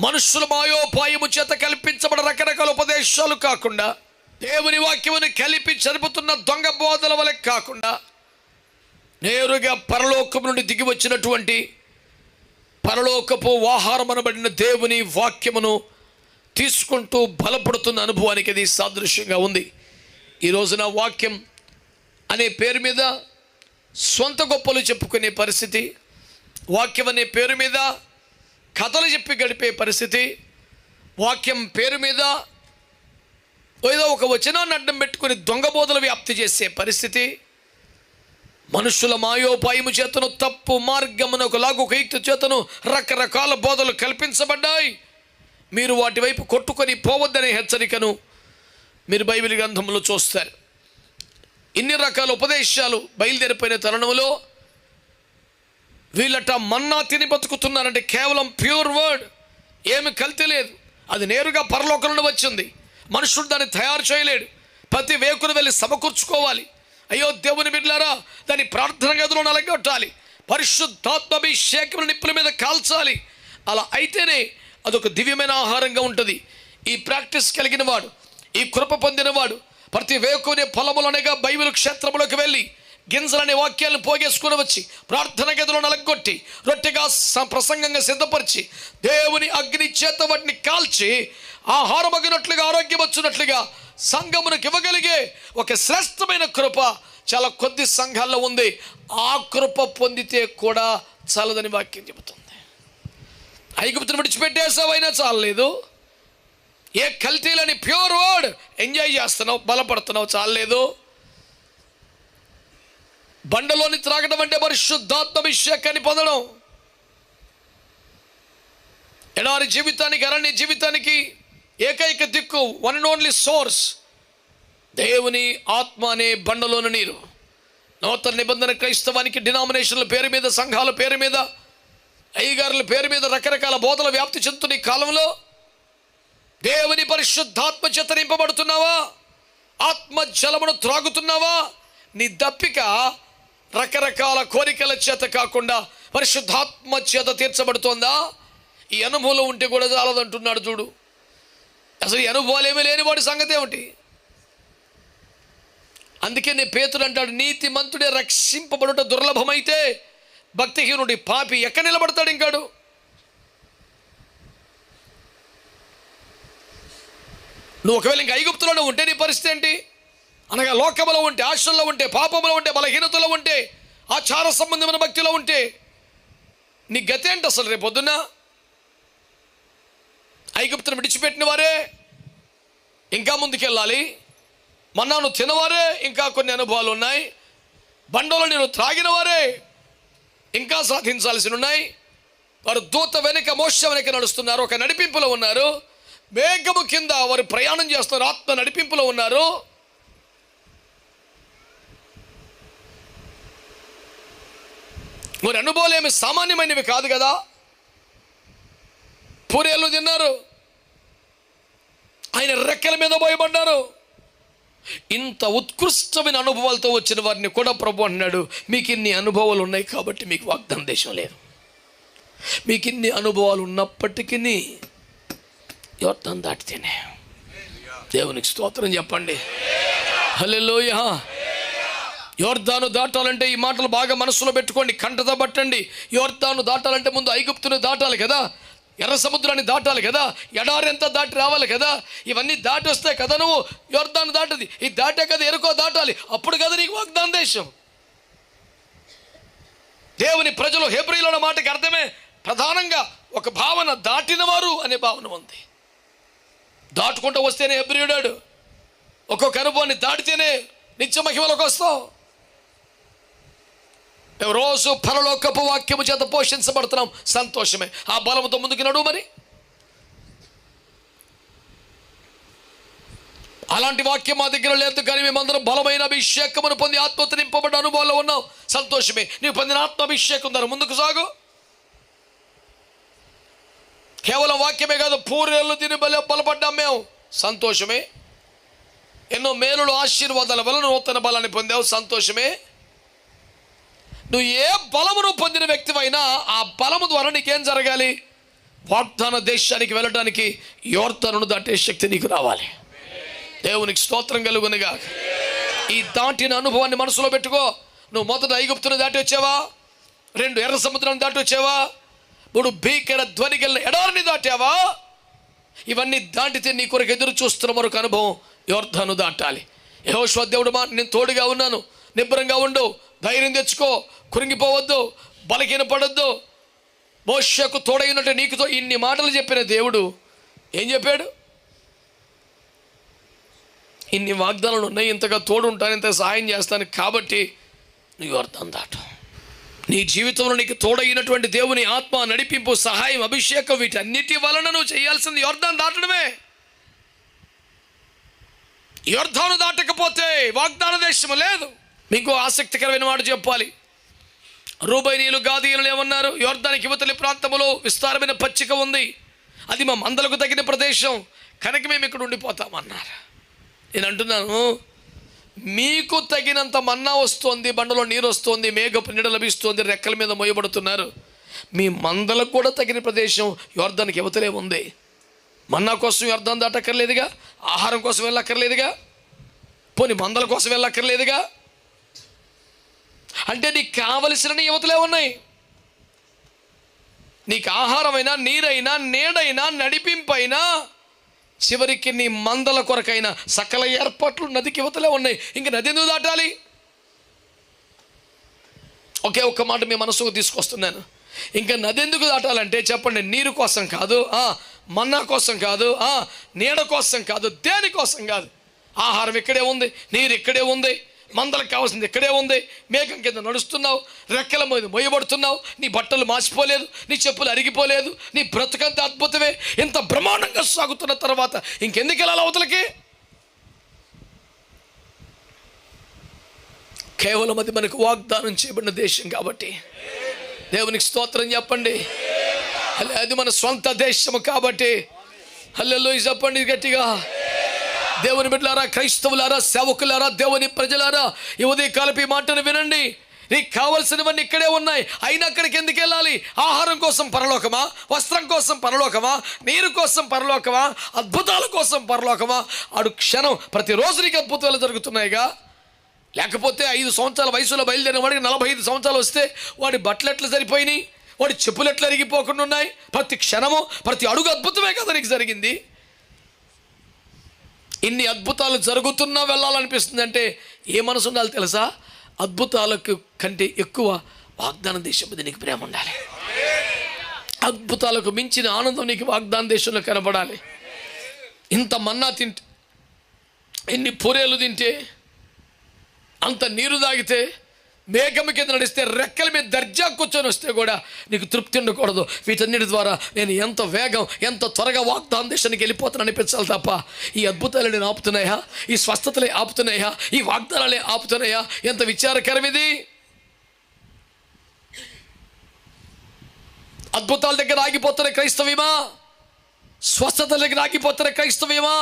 మనుషుల మాయోపాయము చేత కల్పించబడిన రకరకాల ఉపదేశాలు కాకుండా దేవుని వాక్యముని కలిపి జరుపుతున్న దొంగ బోధల వలె కాకుండా నేరుగా పరలోకం నుండి దిగి వచ్చినటువంటి పరలోకపు వాహారమనబడిన అనబడిన దేవుని వాక్యమును తీసుకుంటూ బలపడుతున్న అనుభవానికి అది సాదృశ్యంగా ఉంది. ఈ రోజున వాక్యం అనే పేరు మీద సొంత గొప్పలు చెప్పుకునే పరిస్థితి వాక్యం అనే పేరు మీద కథలు చెప్పి గడిపే పరిస్థితి వాక్యం పేరు మీద ఏదో ఒక వచనాన్ని అడ్డం పెట్టుకుని దొంగబోధలు వ్యాప్తి చేసే పరిస్థితి. మనుషుల మాయోపాయము చేతను తప్పు మార్గమున ఒక లాగు చేతను రకరకాల బోధలు కల్పించబడ్డాయి. మీరు వాటి వైపు కొట్టుకొని పోవద్దనే హెచ్చరికను మీరు బైబిల్ గ్రంథంలో చూస్తారు. ఇన్ని రకాల ఉపదేశాలు బయలుదేరిపోయిన తరుణంలో వీళ్ళట మన్నా తిని బతుకుతున్నారంటే కేవలం ప్యూర్ వర్డ్. ఏమి కల్తీ లేదు. అది నేరుగా పరలోకం నుండి వచ్చింది. మనుషుడు దాన్ని తయారు చేయలేడు. ప్రతి వేకును వెళ్ళి సమకూర్చుకోవాలి. అయ్యో దేవుని బిడ్డలారా దాన్ని ప్రార్థన గదిలో నలగొట్టాలి. పరిశుద్ధాత్మాభిషేకం నిప్పుల మీద కాల్చాలి. అలా అయితేనే అదొక దివ్యమైన ఆహారంగా ఉంటుంది. ఈ ప్రాక్టీస్ కలిగిన వాడు ఈ కృప పొందినవాడు ప్రతి వేకునే పొలములనగా బైబిల్ క్షేత్రములోకి వెళ్ళి గింజలనే వాక్యాలను పోగేసుకుని వచ్చి ప్రార్థన గదిలో నలగొట్టి రొట్టెగా స- ప్రసంగంగా సిద్ధపరిచి దేవుని అగ్ని చేత వాటిని కాల్చి ఆహారం అగినట్లుగా ఆరోగ్యం వచ్చినట్లుగా సంఘమునకు ఇవ్వగలిగే ఒక శ్రేష్టమైన కృప చాలా కొద్ది సంఘాల్లో ఉంది. ఆ కృప పొందితే కూడా చాలదని వాక్యం చెబుతుంది. ఐగుప్తుని విడిచిపెట్టేసావైనా చాలలేదు. ఏ కల్తీలని ప్యూర్ వర్డ్ ఎంజాయ్ చేస్తున్నావు బలపడుతున్నావు చాలలేదు. బండలోని త్రాగడం అంటే పరిశుద్ధాత్మభిషేకాన్ని పొందడం. ఎడారి జీవితానికి అరణ్య జీవితానికి ఏకైక దిక్కు వన్ అండ్ ఓన్లీ సోర్స్ దేవుని ఆత్మ అనే బండలోని నీరు. నూతన నిబంధన క్రైస్తవానికి డినామినేషన్ల పేరు మీద సంఘాల పేరు మీద అయ్యగారుల పేరు మీద రకరకాల బోధల వ్యాప్తి చెందుతున్న ఈ కాలంలో దేవుని పరిశుద్ధాత్మ చేత నింపబడుతున్నావా ఆత్మ జలమును త్రాగుతున్నావా? నీ దప్పిక రకరకాల కోరికల చేత కాకుండా పరిశుద్ధాత్మ చేత తీర్చబడుతోందా? ఈ అనుభవం ఉంటే కూడా చాలదంటున్నాడు చూడు. అసలు ఈ అనుభవాలు ఏమీ లేని వాడి సంగతి ఏమిటి? అందుకే నీ పేతుడు అంటాడు నీతి మంతుడే రక్షింపబడుట దుర్లభమైతే భక్తిహీనుడి పాపి ఎక్కడ నిలబడతాడు ఇంకాడు? నువ్వు ఒకవేళ ఇంకా ఐగుప్తులలో ఉంటే నీ పరిస్థితి ఏంటి? అనగా లోకములో ఉంటే ఆశల్లో ఉంటే పాపములో ఉంటే బలహీనతలో ఉంటే ఆచార సంబంధమైన భక్తిలో ఉంటే నీ గతి ఏంటి అసలు రేపు పొద్దున్న? ఐగుప్తును విడిచిపెట్టిన వారే ఇంకా ముందుకెళ్ళాలి. మన్నాను తినవారే ఇంకా కొన్ని అనుభవాలు ఉన్నాయి బండలో నేను త్రాగిన వారే ఇంకా సాధించాల్సి ఉన్నాయి వారు దూత వెనుక మోక్ష వెనుక నడుస్తున్నారు. ఒక నడిపింపులో ఉన్నారు. మేఘము కింద వారు ప్రయాణం చేస్తున్నారు. ఆత్మ నడిపింపులో ఉన్నారు. మరి అనుభవాలు ఏమి సామాన్యమైనవి కాదు కదా? పూరేళ్ళు తిన్నారు. ఆయన రెక్కల మీద భయపడ్డారు. ఇంత ఉత్కృష్టమైన అనుభవాలతో వచ్చిన వారిని కూడా ప్రభు అన్నాడు మీకు ఇన్ని అనుభవాలు ఉన్నాయి కాబట్టి మీకు వాగ్దాన దేశం లేదు. మీకు ఇన్ని అనుభవాలు ఉన్నప్పటికీ యోర్ధం దాటితేనే దేవునికి స్తోత్రం చెప్పండి. హలో యహా యోర్ధాను దాటాలంటే ఈ మాటలు బాగా మనసులో పెట్టుకోండి కంటతో పట్టండి. యోర్ధాను దాటాలంటే ముందు ఐగుప్తును దాటాలి కదా ఎర్ర సముద్రాన్ని దాటాలి కదా ఎడారెంత దాటి రావాలి కదా. ఇవన్నీ దాటి వస్తే కదా నువ్వు యోర్ధాను దాటది. ఈ దాటే కదా ఎరుకో దాటాలి. అప్పుడు కదా నీకు వాగ్దాన దేశం. దేవుని ప్రజలు హెబ్రిలో మాటకి అర్థమే ప్రధానంగా ఒక భావన దాటినవారు అనే భావన ఉంది. దాటుకుంటూ వస్తేనే హెబ్రియుడాడు. ఒక్కొక్క అనుభవాన్ని దాటితేనే నిత్య మహిమలోకి వస్తావు రోజు పరలోకపు వాక్యము చేత పోషించబడుతున్నాం. సంతోషమే. ఆ బలముతో ముందుకు నడువు మరి. అలాంటి వాక్యం మా దగ్గర లేదు కానీ మేమందరం బలమైన అభిషేకమును పొంది ఆత్మతో నింపబడ్డ అనుభవంలో ఉన్నాం. సంతోషమే. నీవు పొందిన ఆత్మాభిషేకం ద్వారా ముందుకు సాగు. కేవలం వాక్యమే కాదు పూరేళ్ళు తిని బల బలపడ్డాం మేము. సంతోషమే. ఎన్నో మేలులు ఆశీర్వాదాల వలన నూతన బలాన్ని పొందావు. సంతోషమే. నువ్వు ఏ బలమును పొందిన వ్యక్తివైనా ఆ బలము ద్వారా నీకేం జరగాలి? వాగ్దాన దేశానికి వెళ్ళడానికి యోర్ధనుడు దాటే శక్తి నీకు రావాలి. దేవునికి స్తోత్రం కలుగునగా ఈ దాటిన అనుభవాన్ని మనసులో పెట్టుకో. నువ్వు మొదట ఐగుప్తును దాటి వచ్చావా? రెండు ఎర్ర సముద్రాన్ని దాటి వచ్చావా? మూడు భీకర ధ్వని గెలిన ఎడారిని దాటావా? ఇవన్నీ దాటితే నీ కొరకు ఎదురు చూస్తున్న మరొక అనుభవం యోర్ధను దాటాలి. యహోశ్వ దేవుడు మా నేను తోడుగా ఉన్నాను. నిబ్బరంగా ఉండు. ధైర్యం తెచ్చుకో. కురింగిపోవద్దు బలహీన పడొద్దు మోషకు తోడైనట్టు నీకుతో ఇన్ని మాటలు చెప్పిన దేవుడు ఏం చెప్పాడు? ఇన్ని వాగ్దానాలు ఉన్నాయి ఇంతగా తోడు ఉంటాను ఇంత సహాయం చేస్తాను కాబట్టి నువ్వు అర్థం దాట. నీ జీవితంలో నీకు తోడైనటువంటి దేవుని ఆత్మ నడిపింపు సహాయం అభిషేకం వీటన్నిటి వలన నువ్వు చేయాల్సింది యోర్ధాను దాటడమే. యోర్ధాను దాటకపోతే వాగ్దాన దేశం లేదు. మీకు ఆసక్తికరమైన మాట చెప్పాలి. రూబైనీలు గాదీయులు ఏమన్నారు? యోర్ధానికి యువతలి ప్రాంతంలో విస్తారమైన పచ్చిక ఉంది. అది మా మందలకు తగిన ప్రదేశం. కనుక మేము ఇక్కడ ఉండిపోతామన్నారు నేను అంటున్నాను మీకు తగినంత మన్నా వస్తోంది బండలో నీరు వస్తోంది మేఘపు నీడ లభిస్తోంది రెక్కల మీద మోయబడుతున్నారు మీ మందలకు కూడా తగిన ప్రదేశం యోర్ధానికి యువతలే ఉంది. మన్నా కోసం యోర్ధాన్ దాటక్కర్లేదుగా ఆహారం కోసం వెళ్ళక్కర్లేదుగా పోని మందల కోసం వెళ్ళక్కర్లేదుగా అంటే నీకు కావలసిన యువతలే ఉన్నాయి. నీకు ఆహారమైనా నీరైనా నీడైనా నడిపింపైనా చివరికి నీ మందల కొరకైన సకల ఏర్పాట్లు నదికి యువతలే ఉన్నాయి. ఇంక నది ఎందుకు దాటాలి? ఒకే ఒక్క మాట మీ మనసుకు తీసుకొస్తున్నాను. ఇంకా నది ఎందుకు దాటాలంటే చెప్పండి నీరు కోసం కాదు మన్నా కోసం కాదు నీడ కోసం కాదు దేని కోసం కాదు? ఆహారం ఇక్కడే ఉంది నీరు ఇక్కడే ఉంది. మందలకు కావాల్సింది ఇక్కడే ఉంది. మేఘం కింద నడుస్తున్నావు. రెక్కల మీద మొయ్యబడుతున్నావు. నీ బట్టలు మాసిపోలేదు నీ చెప్పులు అరిగిపోలేదు. నీ బ్రతుకంత అద్భుతమే. ఇంత బ్రహ్మాండంగా సాగుతున్న తర్వాత ఇంకెందుకు వెళ్ళాలి అవతలకి? కేవలం అది మనకు వాగ్దానం చేయబడిన దేశం కాబట్టి. దేవునికి స్తోత్రం చెప్పండి. హలే అది మన సొంత దేశం కాబట్టి. హల్లెల్లో చెప్పండి గట్టిగా. దేవుని బిడ్డలారా క్రైస్తవులారా సేవకులారా దేవుని ప్రజలారా ఈ ఉదయకాలపు ఈ మాటను వినండి. నీకు కావలసినవన్నీ ఇక్కడే ఉన్నాయి. అయినా అక్కడికి ఎందుకు వెళ్ళాలి? ఆహారం కోసం పరలోకమా? వస్త్రం కోసం పరలోకమా? నీరు కోసం పరలోకమా? అద్భుతాల కోసం పరలోకమా? ఆడు క్షణం ప్రతిరోజు నీకు అద్భుతాలు జరుగుతున్నాయిగా. లేకపోతే ఐదు సంవత్సరాల వయసులో బయలుదేరిన వాడికి నలభై ఐదు సంవత్సరాలు వస్తే వాడి బట్టలు ఎట్లా సరిపోయినాయి వాడి చెప్పులు ఎట్లా అరిగిపోకుండా ఉన్నాయి. ప్రతి క్షణము ప్రతి అడుగు అద్భుతమే కదా నీకు జరిగింది. ఇన్ని అద్భుతాలు జరుగుతున్నా వెళ్ళాలనిపిస్తుంది అంటే ఏ మనసు ఉండాలి తెలుసా? అద్భుతాలకు కంటే ఎక్కువ వాగ్దాన దేశం మీద నీకు ప్రేమ ఉండాలి. అద్భుతాలకు మించిన ఆనందం నీకు వాగ్దాన దేశంలో కనబడాలి. ఇంత మన్నా తింటే ఎన్ని పూరేలు తింటే అంత నీరు తాగితే మేఘం కింద నడిస్తే రెక్కల మీద దర్జా కూర్చొని వస్తే కూడా నీకు తృప్తి ఉండకూడదు. వీటన్నిటి ద్వారా నేను ఎంత వేగం ఎంత త్వరగా వాగ్దాన దేశానికి వెళ్ళిపోతాను అనిపించాలి తప్ప ఈ అద్భుతాలు నేను ఆపుతున్నాయా? ఈ స్వస్థతలే ఆపుతున్నాయా? ఈ వాగ్దానాలే ఆపుతున్నాయా? ఎంత విచారకరం ఇది? అద్భుతాల దగ్గర ఆగిపోతున్న క్రైస్తవ్యమా స్వస్థతల దగ్గర ఆగిపోతున్న క్రైస్తవ్యమా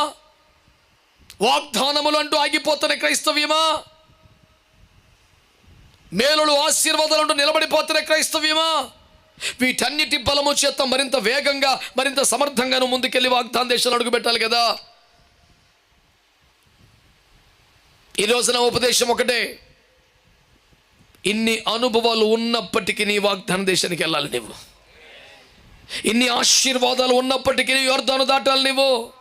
వాగ్దానములు అంటూ ఆగిపోతున్న క్రైస్తవ్యమా మేలులు ఆశీర్వాదాలు నిలబడిపోతున్న క్రైస్తవ్యమా వీటన్నిటి బలము చేత మరింత వేగంగా మరింత సమర్థంగాను ముందుకెళ్ళి వాగ్దాన దేశాలు అడుగుపెట్టాలి కదా. ఈ రోజున ఉపదేశం ఒకటే. ఇన్ని అనుభవాలు ఉన్నప్పటికీ నీ వాగ్దాన దేశానికి వెళ్ళాలి నువ్వు ఇన్ని ఆశీర్వాదాలు ఉన్నప్పటికీ నీ యోర్ధాను దాటాలి నువ్వు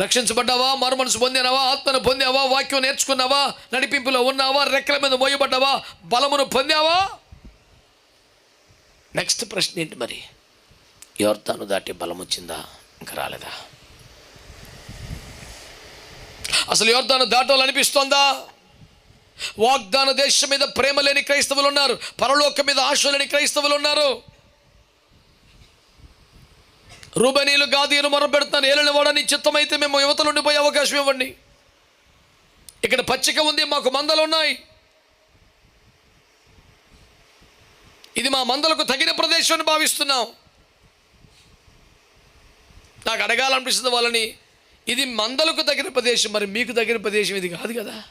రక్షించబడ్డావా? మారు మనసు పొందినావా? ఆత్మను పొందావా? వాక్యం నేర్చుకున్నావా? నడిపింపులో ఉన్నావా? రెక్కల మీద మోయబడ్డావా? బలమును పొందావా? నెక్స్ట్ ప్రశ్న ఏంటి మరి? యోర్తాను దాటి బలం వచ్చిందా? ఇంకా రాలేదా? అసలు యోర్దాను దాటాలనిపిస్తోందా వాగ్దాన దేశం మీద ప్రేమ లేని క్రైస్తవులు ఉన్నారు. పరలోకం మీద ఆశ లేని క్రైస్తవులు ఉన్నారు. రూబనీలు గాదీలు మొరపెడుతున్నాను ఏలిన వాడని చిత్తమైతే మేము యువతలు ఉండిపోయే అవకాశం ఇవ్వండి. ఇక్కడ పచ్చిక ఉంది మాకు మందలు ఉన్నాయి. ఇది మా మందలకు తగిన ప్రదేశం అని భావిస్తున్నాం. నాకు అడగాలనిపిస్తుంది వాళ్ళని ఇది మందలకు తగిన ప్రదేశం మరి మీకు తగిన ప్రదేశం ఇది కాదు కదా.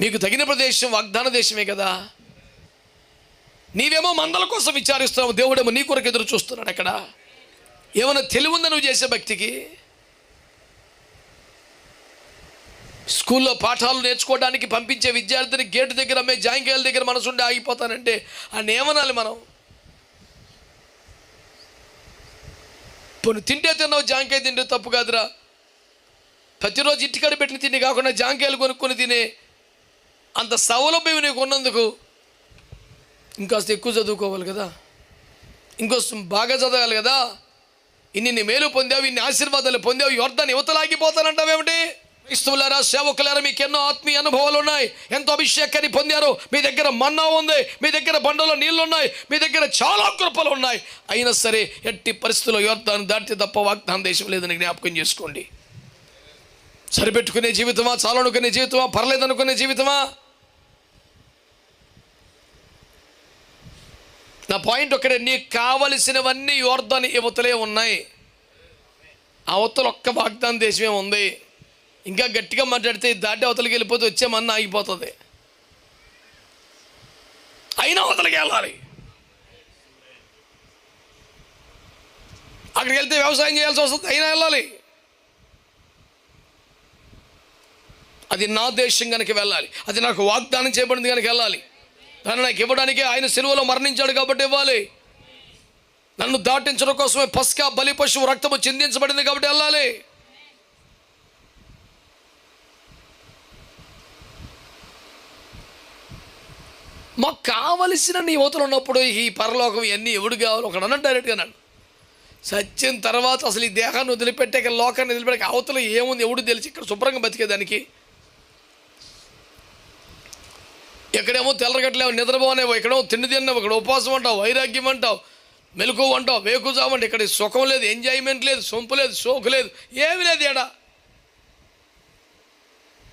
మీకు తగిన ప్రదేశం వాగ్దాన దేశమే కదా. నీవేమో మందల కోసం విచారిస్తున్నావు దేవుడేమో నీ కొరకు ఎదురు చూస్తున్నాడు అక్కడ. ఏమైనా తెలివుందా నువ్వు చేసే భక్తికి? స్కూల్లో పాఠాలు నేర్చుకోవడానికి పంపించే విద్యార్థిని గేటు దగ్గర అమ్మే జాయింకాయల దగ్గర మనసుండి ఆగిపోతానంటే అని ఏమనాలి మనం. పోను తింటే తిన్నావు జాంకాయ తింటే తప్పు కాదురా. ప్రతిరోజు ఇంటికాడ పెట్టిన తిండి కాకుండా జాంకాయలు కొనుక్కొని తినే అంత సౌలభ్యం నీకు ఉన్నందుకు ఇంకాస్త ఎక్కువ చదువుకోవాలి కదా. ఇంకొస్త బాగా చదవాలి కదా. ఇన్ని మేలు పొందావు ఇన్ని ఆశీర్వాదాలు పొందావు యువర్ధాన్ని యువతలాగిపోతానంటావేమిటి క్రీస్తువులారా సేవకులారా మీకు ఎన్నో ఆత్మీయ అనుభవాలు ఉన్నాయి. ఎంతో అభిషేకాన్ని పొందారు. మీ దగ్గర మన్నా ఉంది. మీ దగ్గర బండలో నీళ్ళు ఉన్నాయి మీ దగ్గర చాలా కృపలు ఉన్నాయి. అయినా సరే ఎట్టి పరిస్థితుల్లో యువర్ధాన్ని దాటితే తప్ప వాగ్దానం దేశం లేదని జ్ఞాపకం చేసుకోండి. సరిపెట్టుకునే జీవితమా? చాలనుకునే జీవితమా? పర్లేదనుకునే జీవితమా? నా పాయింట్ ఒక్కడే నీకు కావలసినవన్నీ యోర్ధాని యువతలే ఉన్నాయి. అవతల ఒక్క వాగ్దాన దేశమే ఉంది. ఇంకా గట్టిగా మాట్లాడితే దాటి అవతలకి వెళ్ళిపోతే వచ్చే మన్న ఆగిపోతుంది. అయినా అవతలకి వెళ్ళాలి. అక్కడికి వెళ్తే వ్యవసాయం చేయాల్సి వస్తుంది అయినా వెళ్ళాలి. అది నా దేశం కనుక వెళ్ళాలి. అది నాకు వాగ్దానం చేయబడింది కనుక వెళ్ళాలి. దాన్ని నాకు ఇవ్వడానికి ఆయన సెలవులో మరణించాడు కాబట్టి ఇవ్వాలి. నన్ను దాటించడం కోసమే పస్కా బలి పశువు రక్తము చిందించబడింది కాబట్టి వెళ్ళాలి. మాకు కావలసిన నీ యువతలు ఉన్నప్పుడు ఈ పరలోకం ఇవన్నీ ఎవడు కావాలి? ఒకడు అన్నాడు డైరెక్ట్గా నన్ను. సత్యం తర్వాత అసలు ఈ దేహాన్ని వదిలిపెట్టాక లోకాన్ని వదిలిపెట్టాక అవతల ఏముంది ఎవడు తెలిసి ఇక్కడ శుభ్రంగా బతికేదానికి? ఎక్కడేమో తెల్లగట్లేవు నిద్రపోనేవు ఎక్కడేమో తిండి తిన్నావు ఇక్కడ ఉపవాసం అంటావు వైరాగ్యం అంటావు మెలకు అంటావు వేకుజామంటే ఇక్కడ సుఖం లేదు ఎంజాయ్మెంట్ లేదు సొంపు లేదు సోకు లేదు ఏమీ లేదు ఏడా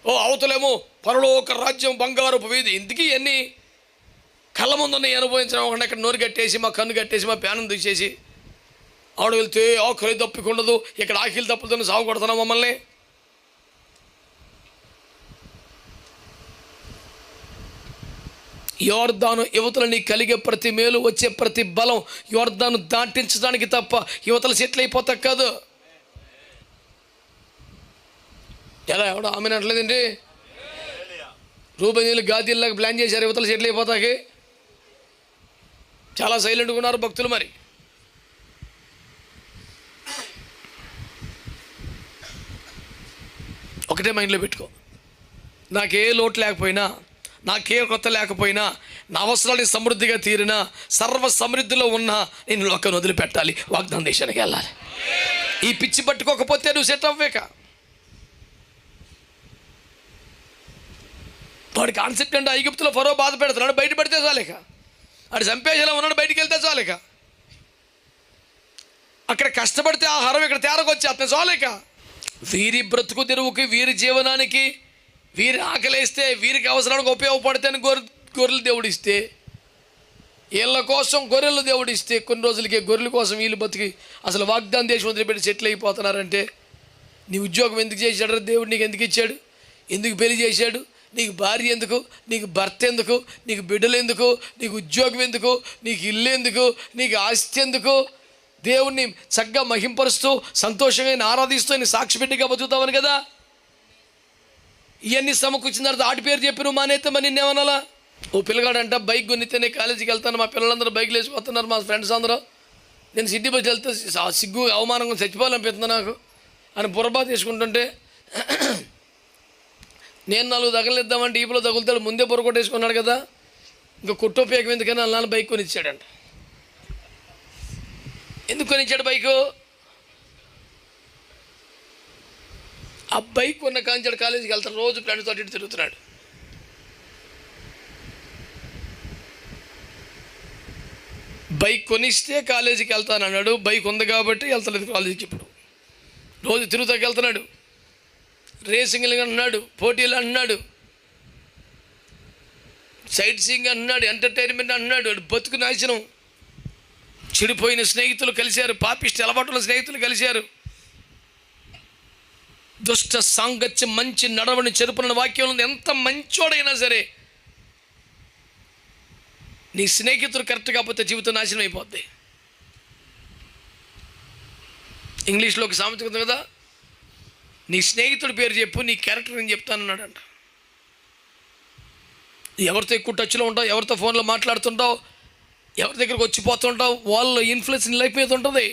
ఓ అవతలేమో పరలోక రాజ్యం బంగారపు వీధి ఇంతకీ ఎన్ని? కళ్ళ ముందున్న అనుభవించడం ఒకటి ఇక్కడ నోరు కట్టేసి మా కన్ను కట్టేసి మా ప్యానం తీసేసి ఆవిడ వెళ్తే ఆకలి తప్పికుండదు ఇక్కడ ఆకలి తప్పుతున్న సాగు కొడుతున్నాం మమ్మల్ని. యోర్దాను యువతలు నీకు కలిగే ప్రతి మేలు వచ్చే ప్రతి బలం యోర్దాను దాటించడానికి తప్ప యువతల సెటిల్ అయిపోతా కాదు. ఎలా ఎవడో ఆమె అంటలేదండి రూపనీళ్ళు గాదీల్లాగా ప్లాన్ చేశారు యువతల సెటిల్ అయిపోతాకి చాలా సైలెంట్గా ఉన్నారు భక్తులు మరి. ఒకటే మైండ్లో పెట్టుకో. నాకే లోటు లేకపోయినా నాకే కొత్త లేకపోయినా నా అవసరాలు సమృద్ధిగా తీరినా సర్వ సమృద్ధిలో ఉన్నా నేను లోకాన్ని వదిలిపెట్టాలి. వాగ్దాన దేశానికి వెళ్ళాలి. ఈ పిచ్చి పట్టుకోకపోతే నువ్వు సెట్ అవ్వేక? వాడి కాన్సెప్ట్ అంటే ఐగుప్తులో ఫరో బాధ పెడుతున్నాడు బయట పెడితే చాలేక? వాడు చంపేసేలా ఉన్నాడు బయటికి వెళ్తే చాలేక? అక్కడ కష్టపడితే ఆహారం ఇక్కడ తేరకొచ్చి అతను చాలేక? వీరి బ్రతుకు తెరువుకి వీరి జీవనానికి వీరి ఆకలేస్తే వీరికి అవసరానికి ఉపయోగపడితేనే గొర్రె గొర్రెలు దేవుడిస్తే వీళ్ళ కోసం గొర్రెలు దేవుడిస్తే కొన్ని రోజులకే గొర్రెల కోసం వీళ్ళు బతికి అసలు వాగ్దాన దేశం వదిలిపెట్టి సెటిల్ అయిపోతున్నారంటే నీ ఉద్యోగం ఎందుకు చేశాడు? దేవుడు నీకు ఎందుకు ఇచ్చాడు? ఎందుకు పెళ్ళి చేశాడు? నీకు భార్య ఎందుకు? నీకు భర్త ఎందుకు? నీకు బిడ్డలు ఎందుకు? నీకు ఉద్యోగం ఎందుకు? నీకు ఇల్లు ఎందుకు? నీకు ఆస్తి ఎందుకు? దేవుణ్ణి చక్కగా మహింపరుస్తూ సంతోషంగా ఆరాధిస్తూ నేను సాక్షి బిడ్డగా బతుకుతావని కదా? ఇవన్నీ సమకూర్చిన తర్వాత ఆటి పేరు చెప్పిన నువ్వు మరి నిన్నేమనాలా ఓ పిల్లగాడంట బైక్ కొనితేనే కాలేజీకి వెళ్తాను మా పిల్లలందరూ బైక్లు వేసుకొస్తున్నారు మా ఫ్రెండ్స్ అందరూ. నేను సిటీ బస్ వెళ్తే సిగ్గు అవమానంగా చచ్చిపోవాలనిపిస్తుంది నాకు. అని బుర్రబా తీసుకుంటుంటే నేను నాలుగు తగలిద్దామంటే ఈపులో తగులుతాడు ముందే బుర్ర కొట్టేసుకున్నాడు కదా. ఇంకా కుట్టోపేకం ఎందుకని వాళ్ళ నాన్న బైక్ కొనిచ్చాడంట. ఎందుకు కొనిచ్చాడు బైకు? ఆ బైక్ కొన్న కాంచాడు కాలేజీకి వెళ్తాడు రోజు ఫ్రెండ్స్ తోటి తిరుగుతున్నాడు. బైక్ కొనిస్తే కాలేజీకి వెళ్తాను అన్నాడు బైక్ ఉంది కాబట్టి వెళ్తలేదు కాలేజీకి ఇప్పుడు. రోజు తిరుగుతాకి వెళ్తున్నాడు. రేసింగ్లు అన్నాడు పోటీలు అన్నాడు. సైట్ సీయింగ్ అన్నాడు ఎంటర్టైన్మెంట్ అన్నాడు వాడు బతుకు నాశనం. చెడిపోయిన స్నేహితులు కలిశారు పాపిష్టి అలవాటుల స్నేహితులు కలిశారు. దుష్ట సాంగత్యం మంచి నడవని చెరుపున వాక్యం ఉంది. ఎంత మంచోడైనా సరే నీ స్నేహితుడు కరెక్ట్ కాకపోతే జీవితం నాశనం అయిపోద్ది. ఇంగ్లీష్లో ఒక సామెత ఉంది కదా నీ స్నేహితుడి పేరు చెప్పు నీ క్యారెక్టర్ నేను చెప్తానన్నాడంట. ఎవరితో ఎక్కువ టచ్లో ఉంటావు ఎవరితో ఫోన్లో మాట్లాడుతుంటావు ఎవరి దగ్గరకు వచ్చిపోతుంటావు వాళ్ళ ఇన్ఫ్లుయెన్స్ నీ లైఫ్ మీద ఉంటుంది.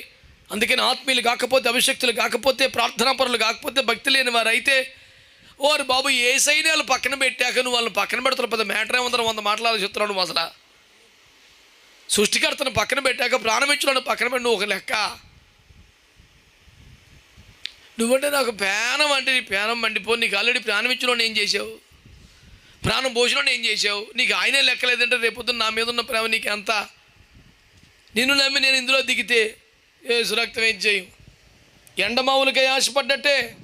అందుకని ఆత్మీయులు కాకపోతే అభిషక్తులు కాకపోతే ప్రార్థనాపరులు కాకపోతే భక్తి లేని వారు అయితే ఓరు బాబు ఏ సైన్యాలు వాళ్ళు పక్కన పెట్టాక నువ్వు వాళ్ళని పక్కన పెడతారు పెద్ద మ్యాటర్ ఏమందరం వంద మాట్లాడాలి చెప్తున్నాడు అసలు. సృష్టికర్తను పక్కన పెట్టాక ప్రాణమించులను పక్కన పెట్టి నువ్వు ఒక లెక్క. నువ్వంటే నాకు ప్రాణం అంటే నీ ప్రాణం మండిపో నీకు ఆల్రెడీ ప్రాణం ఇచ్చినోడు ఏం చేసావు ప్రాణం పోసినోడు ఏం చేసావు నీకు ఆయనే లెక్కలేదంటే రేపొద్దున నా మీద ఉన్న ప్రేమ నీకు ఎంత నిన్ను నమ్మి నేను ఇందులో దిగితే ఏ సురక్తం ఏం చేయం? ఎండమావులకే ఆశపడ్డట్టే.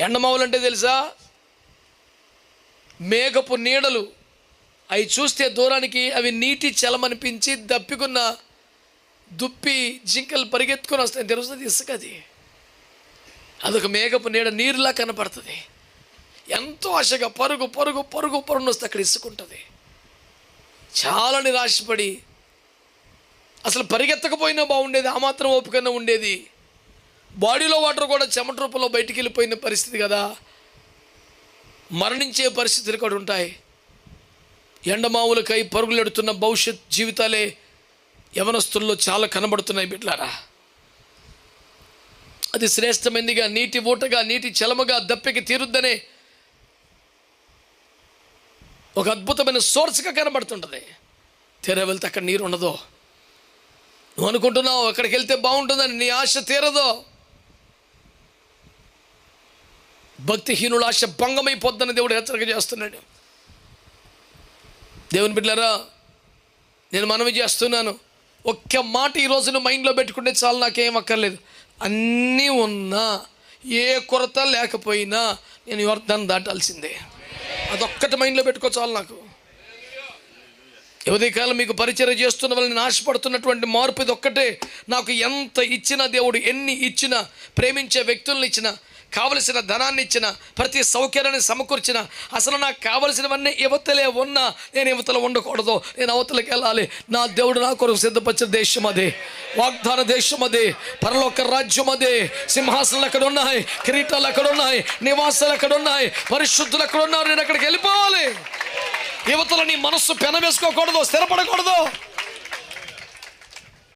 ఎండమావులు అంటే తెలుసా? మేఘపు నీడలు. అవి చూస్తే దూరానికి అవి నీటి చలమనిపించి దప్పికున్న దుప్పి జింకలు పరిగెత్తుకొని వస్తాయి. తెలుస్తుంది ఇసుక అది? అదొక మేఘపు నీడ నీరులా కనపడుతుంది. ఎంతో ఆశగా పరుగు పరుగు పరుగు పరుగును వస్తే అక్కడ ఇసుకుంటుంది. చాలా నిరాశపడి అసలు పరిగెత్తకపోయినా బాగుండేది ఆ మాత్రం ఓపికన్నా ఉండేది. బాడీలో వాటర్ కూడా చెమట రూపంలో బయటికి వెళ్ళిపోయిన పరిస్థితి కదా. మరణించే పరిస్థితులు కూడా ఉంటాయి. ఎండమావులకై పరుగులెడుతున్న భవిష్యత్ జీవితాలే యవనస్తుల్లో చాలా కనబడుతున్నాయి బిడ్లారా. అది శ్రేష్టమైనదిగా నీటి ఊటగా నీటి చలమగా దప్పికి తీరుద్దనే ఒక అద్భుతమైన సోర్స్గా కనబడుతుంటుంది. తీరా వెళ్తే అక్కడ నీరు ఉండదు నువ్వు అనుకుంటున్నావు అక్కడికి వెళ్తే బాగుంటుందని నీ ఆశ తీరదో. భక్తిహీనుల ఆశ భంగమైపోద్దని దేవుడు హెచ్చరిక చేస్తున్నాడు. దేవుని బిడ్డలారా నేను మనవి చేస్తున్నాను. ఒక్క మాట ఈ రోజున మైండ్లో పెట్టుకుంటే చాలు నాకేం అక్కర్లేదు. అన్నీ ఉన్నా ఏ కొరత లేకపోయినా నేను యువర్ధాన్ని దాటాల్సిందే. అదొక్కటి మైండ్లో పెట్టుకో చాలు నాకు. ఉదయకాలం మీకు పరిచయం చేస్తున్న వాళ్ళని ఆశపడుతున్నటువంటి మార్పు ఇది ఒక్కటే నాకు ఎంత ఇచ్చినా దేవుడు ఎన్ని ఇచ్చినా ప్రేమించే వ్యక్తులను ఇచ్చినా కావలసిన ధనాన్ని ఇచ్చిన ప్రతి సౌకర్యాన్ని సమకూర్చిన అసలు నాకు కావలసినవన్నీ యువతలే ఉన్నా నేను యువతలో ఉండకూడదు. నేను అవతలకి వెళ్ళాలి. నా దేవుడు నా కొరకు సిద్ధపరిచిన దేశం అదే. వాగ్దాన దేశం అదే. పరలోక రాజ్యం అది. సింహాసనాలు అక్కడ ఉన్నాయి. కిరీటాలు అక్కడ ఉన్నాయి. నివాసాలు అక్కడ ఉన్నాయి. పరిశుద్ధులు అక్కడ ఉన్నారు. నేను అక్కడికి వెళ్ళిపోవాలి. యువతలో నీ మనస్సు పెనవేసుకోకూడదు స్థిరపడకూడదు.